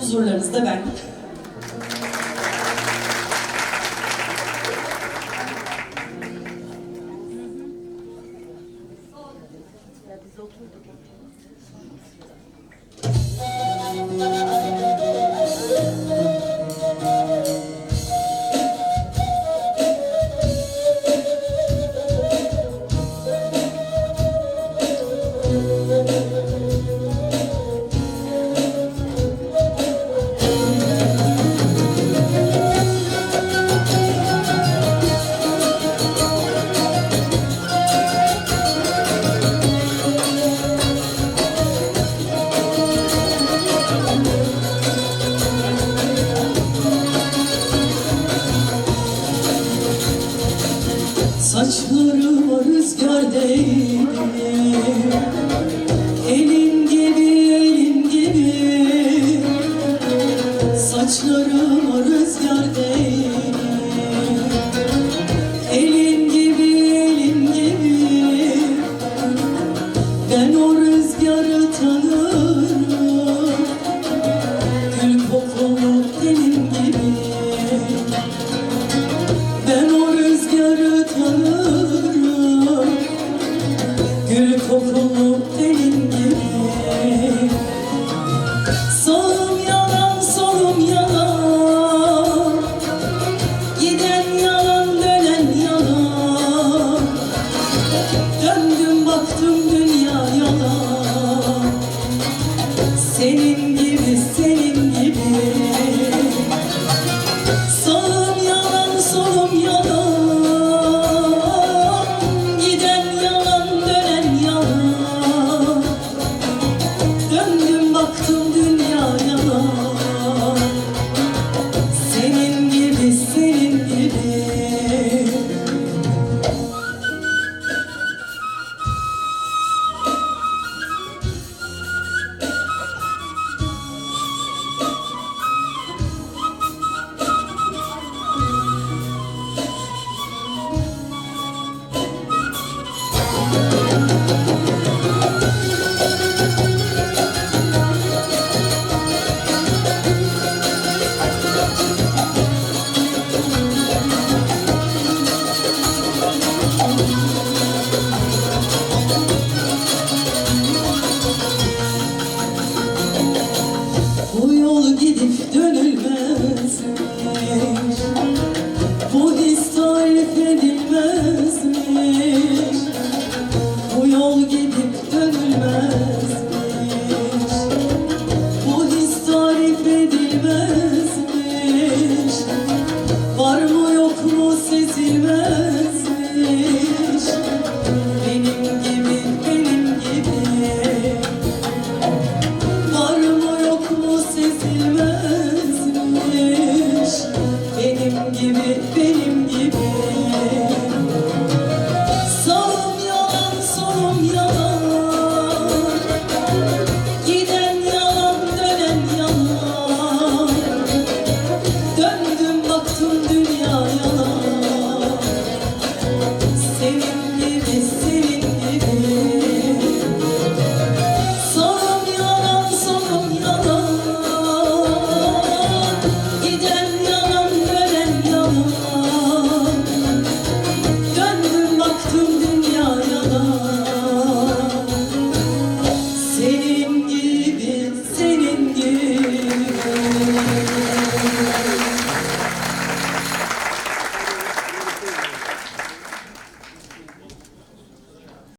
Huzurlarınızda ben. Saçlarıma rüzgar değil. Elim gibi elim gibi. Saçlarım Hold on. dönülmez. Bu his tarif edilmez